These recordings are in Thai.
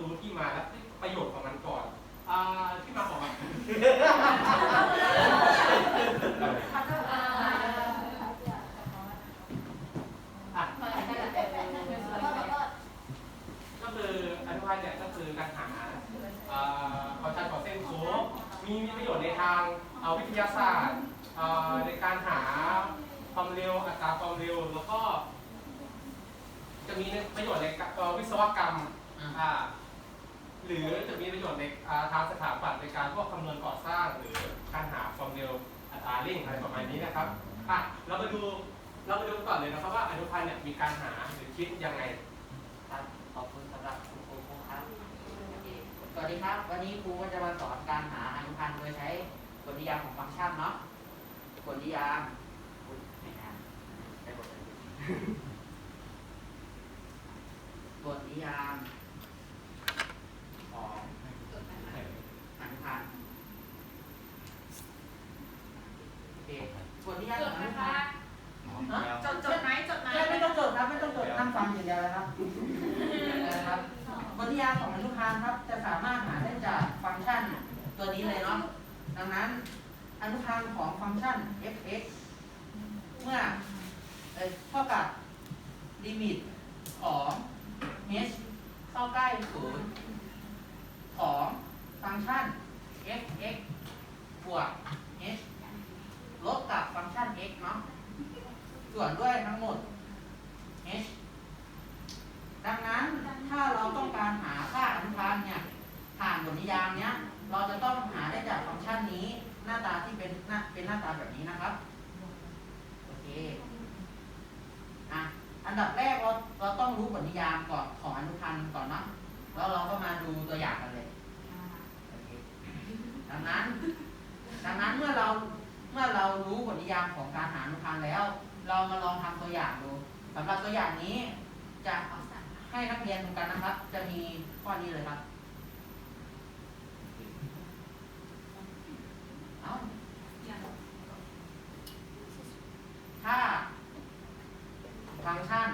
ราต้องรู้ที่มาและประโยชน์ของมันก่อนอ่าที่มาของมัน อะก็คืออนุพันธ์เนี่ยก็คือการหาเอ่อความชันของเส้นโค้งมีมีประโยชน์ในทางเอ่อวิทยาศาสตร์เอ่อในการหาความเร็วอัตราความเร็วแล้วก็ จะมีประโยชน์ในเอ่อวิศวกรรมอ่า หรือจะมีประโยชน์ในทางสถาปัตย์ในการพวกคำนวณก่อสร้างหรือการหาความเร็วอัตราเร่งอะไรประมาณนี้นะครับอะเรามาดูเรามาดูก่อนเลยนะครับว่าอนุพันธ์เนี่ยมีการหาหรือคิดยังไงครับขอบคุณสำหรับคุณครูครับสวัสดีครับ วันนี้ครูก็จะมาสอนการหาอนุพันธ์โดยใช้กฎนิยามของฟังก์ชันเนาะกฎนิยามไม่น่าใช้กฎอะไรดีกฎนิยามของอนุพันธ์โอเค กฎนิยามของอนุพันธ์จดจดไหมจดไหมไม่ไม่ต้องจดครับไม่ต้องจดนั่งฟังอย่างเดียวเลยครับนะครับบทนิยามของอนุพันธ์ครับ จะสามารถหาได้จากฟังก์ชันตัวนี้เลยเนาะดังนั้น อนุพันธ์ของฟังก์ชัน f(x) เมื่อเอ่อเท่ากับลิมิตของ h เข้าใกล้ศูนย์ของฟังก์ชัน f(x) บวก h ลบกับฟังก์ชัน x เนาะส่วนด้วยทั้งหมด h ดังนั้นถ้าเราต้องการหาค่าอนุพันธ์เนี่ยผ่านบทนิยามเนี้ยเราจะต้องหาได้จากฟังก์ชันนี้ หน้าตาที่เป็นหน้าเป็นหน้าตาแบบนี้นะครับโอเคอะอันดับแรกเราเราต้องรู้บทนิยามก่อนพันธ์ก่อนเนาะ แล้วเราก็มาดูตัวอย่างกันเลย โอเค ดังนั้น ดังนั้นเมื่อเราเมื่อเรารู้บทนิยามของการหาอนุพันธ์แล้ว เรามาลองทำตัวอย่างดูสำหรับตัวอย่างนี้ จะให้นักเรียนดูกันนะครับ จะมีข้อนี้เลยครับเอาถ้าฟังก์ชัน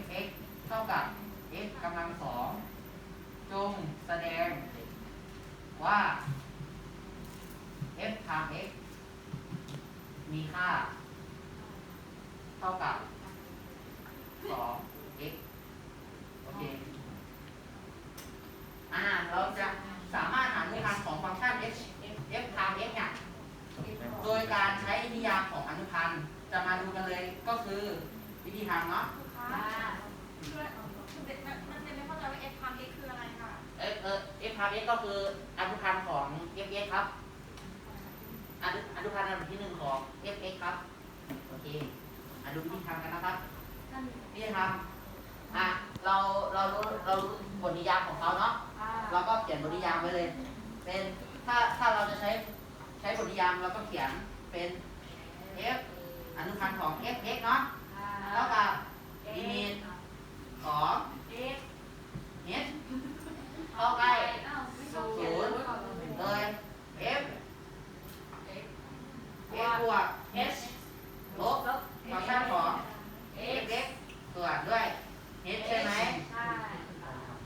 f(x) เท่ากับ x กำลังสองจงแสดงว่า f ทาง x มีค่า เท่ากับ 2x โอเค อ่า เราจะสามารถหาอนุพันธ์ของฟังก์ชัน h f ทาง x เนี่ย โดยการใช้นิยามของอนุพันธ์ จะมาดูกันเลยก็คือวิธีทำเนาะมันเป็นไม่เข้าใจว่า f ทำ x คืออะไรค่ะ เอฟเออ f ทาง x ก็คืออนุพันธ์ของ f x ครับอนุอนุพันธ์อันดับที่หนึ่งของ f x ครับโอเคอะดูวิธีทำกันนะครับวิธีทำอะเราเรารู้เรารู้บทนิยามของเขาเนาะเราก็เขียนบทนิยามไว้เลย เป็นถ้าถ้าเราจะใช้ใช้บทนิยามเราก็เขียนเป็น f อนุพันธ์ของ f x เนาะเท่ากับลิมิตของ h เข้าใกล้ ศูนย์โดย f f บวก h ลบฟังก์ชันของ f x ส่วนด้วย h ใช่ไหม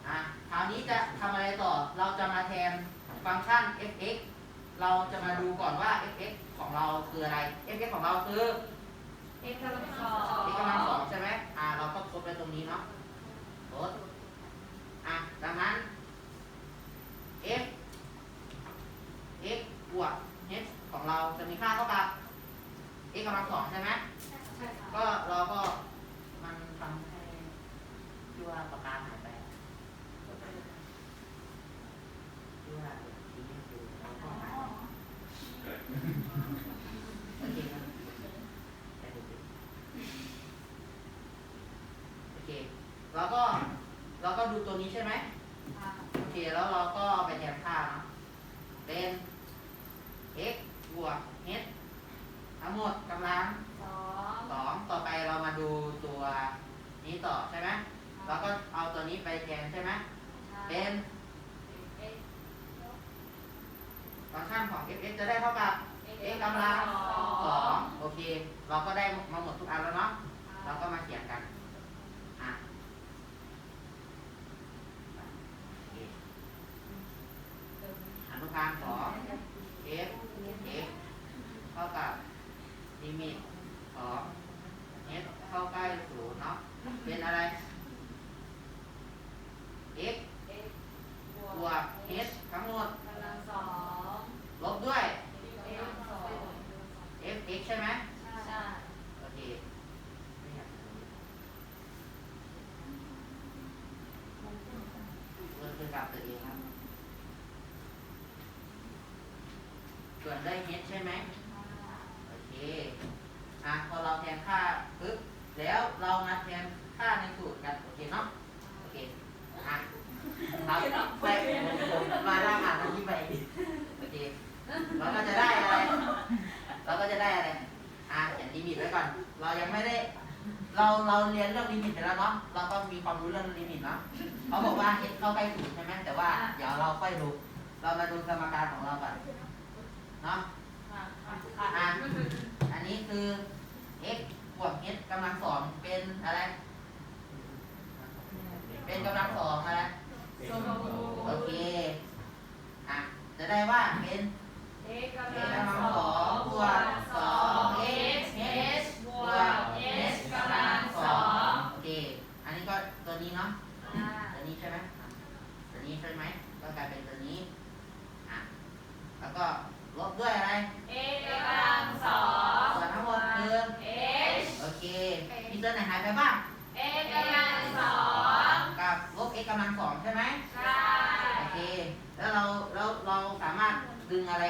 อะคราวนี้จะทำอะไรต่อ เราจะมาแทนฟังก์ชัน f x เราจะมาดูก่อนว่า f x ของเราคืออะไร f x ของเราคือ x กำลังสอ x กำลังสองใช่ไหมอ่า เราก็ทดไปตรงนี้เนาะทดอะ ดังนั้น f x บวก h ของเราจะมีค่าเท่ากับ x กำลังสองใช่ไหมใช่ค่ะก็เราก็มันทำให้ที่ว่าปากกาหายไปที่ว่าทีนี้คือเราก็หายไปโอเคครับไปดูสิโอเคเราก็เราก็ดูตัวนี้ใช่ไหมโอเคแล้วเราก็ไปแทนค่าเนอะเป็น x บวก h อ ทั้งหมดกำลัง สอง สองต่อไปเรามาดูตัวนี้ต่อใช่ไหมเราก็เอาตัวนี้ไปแทนใช่ไหมเป็น เอ็ก ฟังก์ชันของ f x จะได้เท่ากับ x กำลังสองโอเค เราก็ได้มาหมดทุกอันแล้วเนาะ เราก็มาเขียนกัน อะอนุพันธ์ของ f x เท่ากับ ลิมิตของ h เข้าใกล้ศูนย์เนาะเป็นอะไร x เอ็กบบววกก h ทั้งหมดกำลังสองลบด้วย เอ็กสอง f x ใช่ไหมใช่โอเคไม่อยากรู้เริ่มขึ้นกับตัวเองครับส่วนได้เฮ็ดใช่ไหมโอเค อะพอเราแทนค่าปึ๊บแล้วเรามาแทนค่าในสูตรกันโอเคเนาะโอเคอะครับไปผมผมมาล่างอ่านอันนี้ไปโอเคเราก็จะได้อะไรเราก็จะได้อะไรอะเขียนลิมิตไว้ก่อน เรายังไม่ได้ เราเราเรียนเรื่องลิมิตไปแล้วเนาะเราก็มีความรู้เรื่องลิมิตเนาะเขาบอกว่า x เข้าใกล้ศูนย์ใช่ไหมแต่ว่าเดี๋ยวเราค่อยดูเรามาดูสมการของเราก่อนเนาะอะอะอั นนี้คือ x บวก h กำลังสองเป็นอะไร เป็นกำลังสองอะไรสมบูโอรณ์เค อะ จะได้ว่าเป็น เอ็กกำลังสองบวกสอง x h บวก h กำลังสอง โอเค อันนี้ก็ตัวนี้เนาะ อ่า ตัวนี้ใช่ไหมตัวนี้ใช่ไหม ก็กลายเป็นตัวนี้ อะ แล้วก็ลบด้วยอะไร x กำลังสอง ส่วนทั้งหมดคือ h โอเค มีตัวไหนหายไปบ้าง x กำลังสอง กับลบ x กำลังสองใช่ไหม ใช่ โอเค แล้วเราแล้วเราสามารถดึงอะไร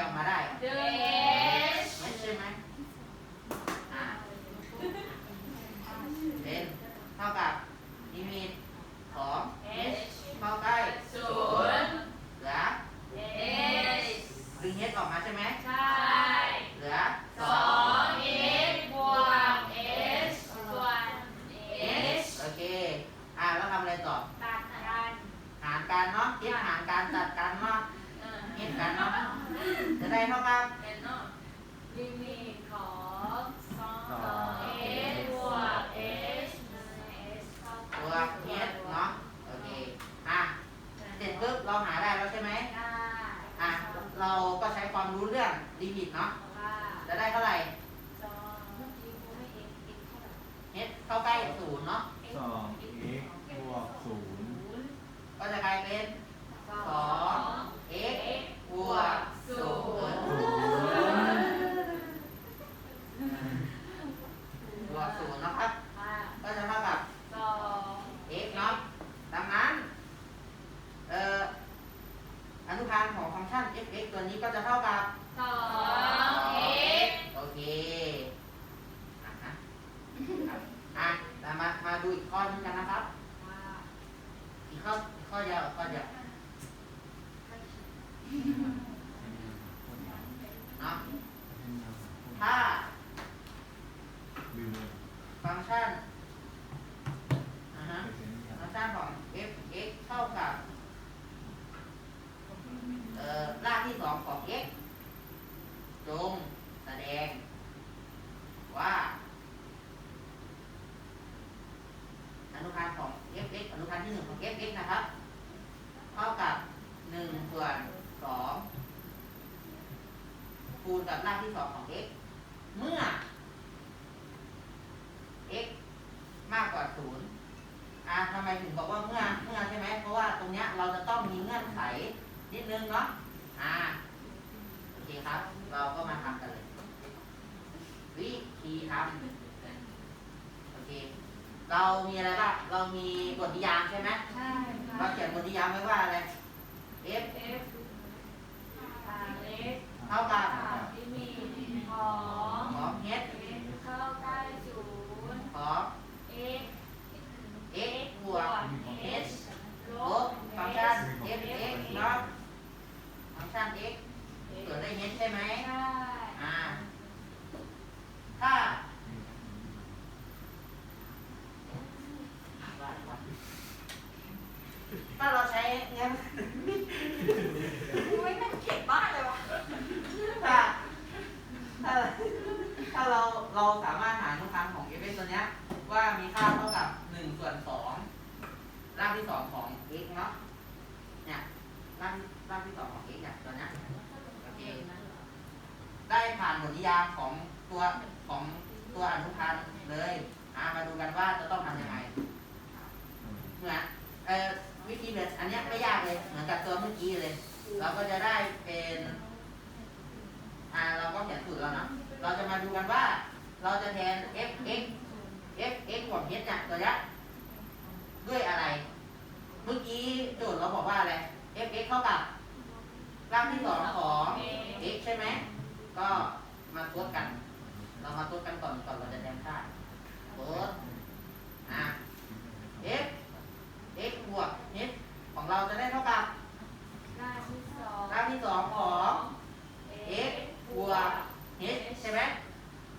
เอกมาได้ดึง h ไม่ใช่ไหมอ่าเป็นเท่ากับลิมิตของ h เข้าใกล้ศูนย์ เหลือ h ดึง h ออกมาใช่ไหม ใช่ เหลือ สอง x บวก h ส่วน h โอเค อ่าแล้วทำอะไรต่อ ตัดกัน หารกันเนาะเทียบหารกันตัดกันเนาะเทียบกันเนาะ จะได้เท่ากับ เป็นเนาะลิมิตของสอง h บวก h h เท่า ตั กั ว บ เทียบเนาะ โอเค อะ เสร็จปุ๊บเราหาได้แล้วใช่ไหม ได้ อะ เราก็ใช้ความรู้เรื่องลิมิตเนาะ ว่า จะได้เท่าไหร่ สองเมื่อกี้กูให้ x x เท่าไหร่ h เข้าใกล้ศูนย์เนาะ สอง x บวกศูนย์ ก็จะกลายเป็น สอง x บวกศูนย์บวกศูนย์นะครับ อ่า ก็จะเท่ากับ สอง x เนาะ ดังนั้น เอ่อ อนุพันธ์ของฟังก์ชัน f(x) ตัวนี้ก็จะเท่ากับ สอง x โอเค อะนะอะแต่มา มาดูอีกข้อนึงกันนะครับ อีกข้ออีกข้อเดียวอีกข้อเดียวเนาะ ถ้า ลืมเลย ฟังก์ชันอ่าฮะ ไปเซ็นยา ฟังก์ชันของ f(x) เท่ากับ เอ่อ รากที่สองของ x จงแสดง ว่า อนุพันธ์ของ f(x) อนุพันธ์ที่หนึ่งของ f(x) นะครับ เท่ากับหนึ่งส่วนสองคูณกับรากที่สองของ x เมื่อ x มากกว่าศูนย์อ่าทำไมถึงบอกว่าเมื่อ เมื่อใช่ไหม เพราะว่าตรงเนี้ยเราจะต้องมีเงื่อนไขนิดนึงเนาะ อ่า โอเคครับ เราก็มาทำกันเลย วิ ธีทำโอเค เรามีอะไรบ้าง เรามีบทนิยามใช่ไหมใช่เราค่ะเขียนบทนิยามไว้ว่าอะไร f f อ่า x เท่ากับลิมิตของของ h x เข้าใกล้ศูนย์ของ x x บวก h ลลบบฟังก์ชัน f x เนาะฟังก์ชัน x เกิดได้ h ใช่ไหม ใช่ อ่า ถ้าเราใช้เงี้ยอุ้ยมันเข็ดมากเลยวะถ้าถ้าถ้าเราเราสามารถหาอนุพันธ์ของ f x ตัวเนี้ย ว่ามีค่าเท่ากับหนึ่งส่วนสองรากที่สองของ x เนาะเนี่ยรากรากที่สองของ x เนี่ยตัวเนี้ยโอเคได้ผ่านบทนิยามของตัวของตัวอนุพันธ์เลยอะมาดูกันว่าจะต้องทำยังไงเหมือนเอ่อ วิธีแบบอันเนี้ยไม่ยากเลยเหมือนกับตัวเมื่อกี้เลย เราก็จะได้เป็นอ่าเราก็เขียนสูตรแล้วเนาะเราจะมาดูกันว่า เราจะแทน f x f x บวก h เนี่ยตัวเนี้ยด้วยอะไร เมื่อกี้โจทย์เราบอกว่าอะไร f x เท่ากับรากที่สองของ x ใช่ไหมก็มาทดกัน เรามาทดกันก่อนก่อนเราจะแทนค่าทดอะ f x บวก h ของเราจะได้เท่ากับหน้าที่สองรากที่สองของ x บวก h ใช่ไหม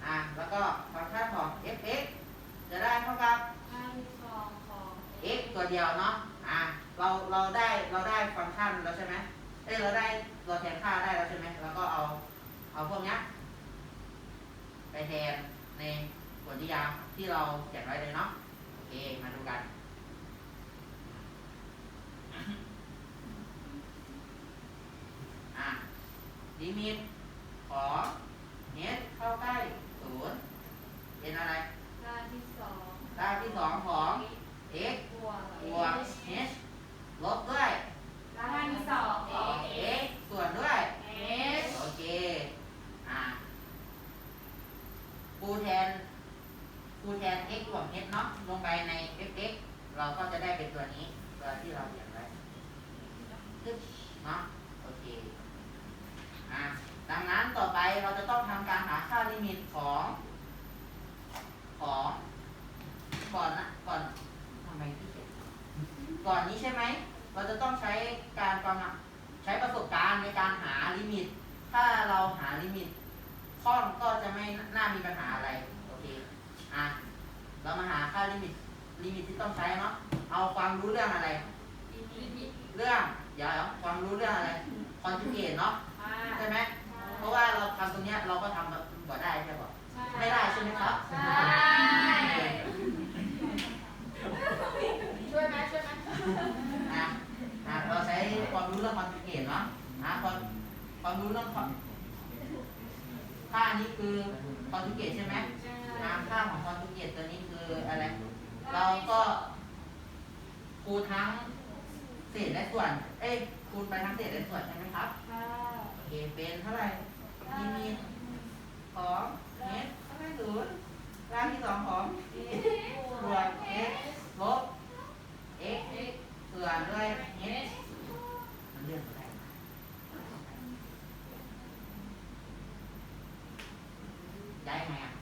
อะแล้วก็ฟังก์ชันของ f x จะได้เท่ากับ หน้าที่สองของ x ตัวเดียวเนาะ อะ เรา เราได้ เราได้ฟังก์ชันแล้วใช่ไหมเอ้ยเราได้ เราแทนค่าได้แล้วใช่ไหมแล้วก็เอา เอาพวกเนี้ยไปแทนในบทนิยามที่เราเขียนไว้เลยเนาะ โอเค มาดูกัน อะ ลิมิตของเนสเข้าใกล้ศูนย์เป็นอะไร หน้าที่สอง รากที่สองของ x บวก บวก h ลบด้วย หน้าที่สองของ x ส่วนด้วย h โอเค อะคูแทนคูแทน x บวก h เนาะ ลงไปใน fx เราก็จะได้เป็นตัวนี้ ตัวที่เราเขียนไว้ตึ๊บเนาะ โอเค อะ ดังนั้นต่อไปเราจะต้องทำการหาค่าลิมิตของ ของ ก่อนนะ ก่อนทำไมที่เขียนก่อนนี้ใช่ไหม เราจะต้องใช้การประมาณใช้ประสบการณ์ในการหาลิมิต ถ้าเราหาลิมิตคล่องก็จะไม่น่ามีปัญหาอะไร โอเค อะ เรามาหาค่าลิมิต ลิมิตที่ต้องใช้เนาะ เอาความรู้เรื่องอะไร เรื่องเดี๋ยวๆความรู้เรื่องอะไร คอนจูเกตเนาะ ใช่ไหม เพราะว่าเราทำตรงเนี้ยเราก็ทำแบบบ่ได้ใช่ป่ะไม่ได้ใช่ไหมครับ ใช่ช่วยไหมช่วยไหม นะนะเราใช้ความรู้เรื่องคอนจูเกตเนาะนะความความรู้เรื่องคอนค่านี้คือคอนจูเกตใช่ไหมนะค่าของคอนจูเกตตัวนี้คืออะไร เราก็คูณทั้งเศษและส่วน เอ้ยคูณไปทั้งเศษและส่วนใช่ไหมครับค่ะโอเคเป็นเท่าไหร่ลิมิตของเมตรเท่าไหร่ศูนย์รากที่สองของบวก x ลบ x ส่ วนด้วย h มันเลือนไปได้ไหมย้ายไงอะ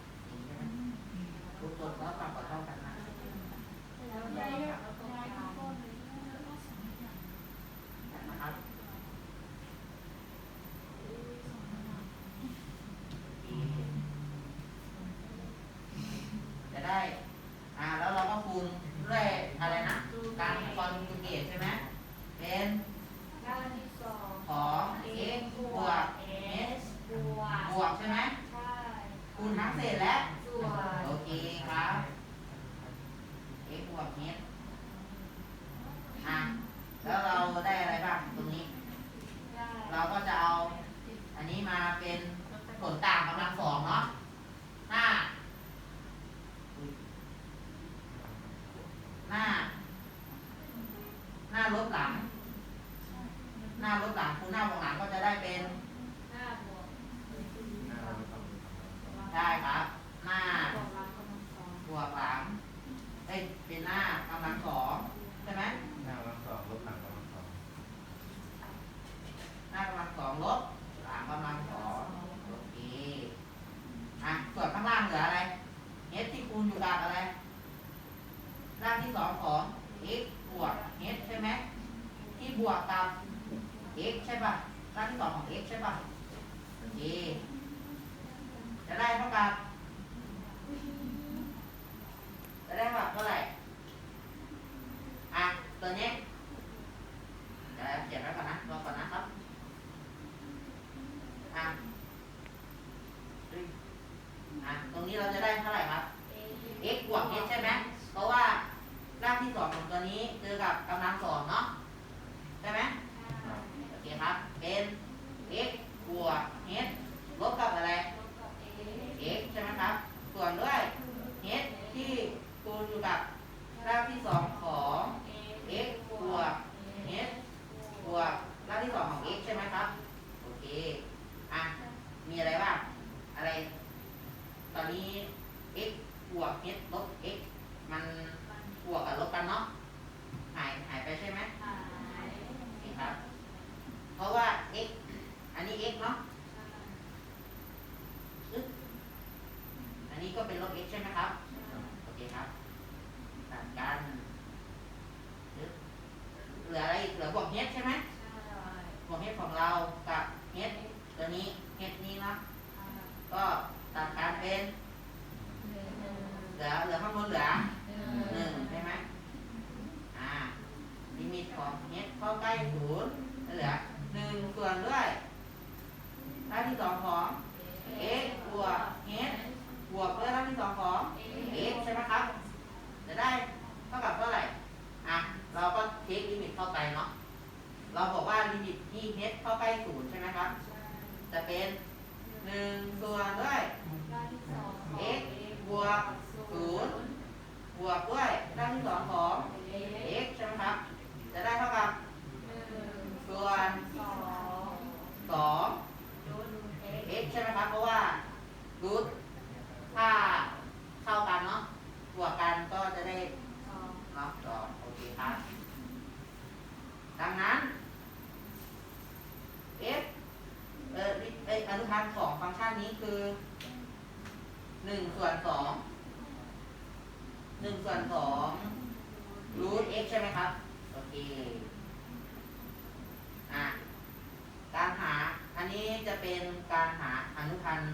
ตรงนี้เราจะได้เท่าไหร่ครับ x บวก x ใช่ไหมเพราะว่ารากที่สองของตัวนี้คือกับกำลังสองเนาะใช่ไหมโอเคครับ เป็น x บวก h ลบกับอะไร ลิมิตของ h เข้าใกล้ศูนย์เหลือหนึ่งส่วนด้วยด้านที่สองของ x บวก h บวกด้วยด้านที่สองของ x ใช่ไหมครับ จะได้เท่ากับเท่าไหร่ อะ เราก็เทคลิมิตเข้าไปเนาะ เราบอกว่าลิมิตที่ h เข้าใกล้ศูนย์ใช่ไหมครับ จะเป็นหนึ่งส่วนด้วย x บวกศูนย์บวกด้วยด้านที่สองของ x ใช่ไหมครับ จะได้เท่ากับส่วนสอง x ใช่ไหมครับ เพราะว่ารูทถ้าเข้ากันเนาะบวกกันก็จะได้เนาะต่อโอเคครับ ดังนั้น f เอ่อเออนุพันธ์ของฟังก์ชันนี้คือหนึ่งส่วนสองหนึ่งส่วนสองรูท x ใช่ไหมครับ อะการหาอันนี้จะเป็นการหาอนุพันธ์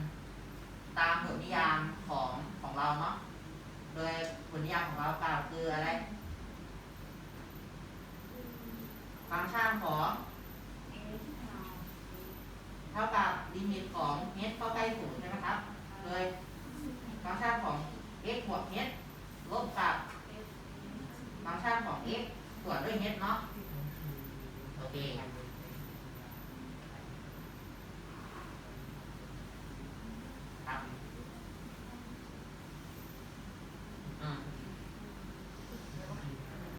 ตามผลนิยามของ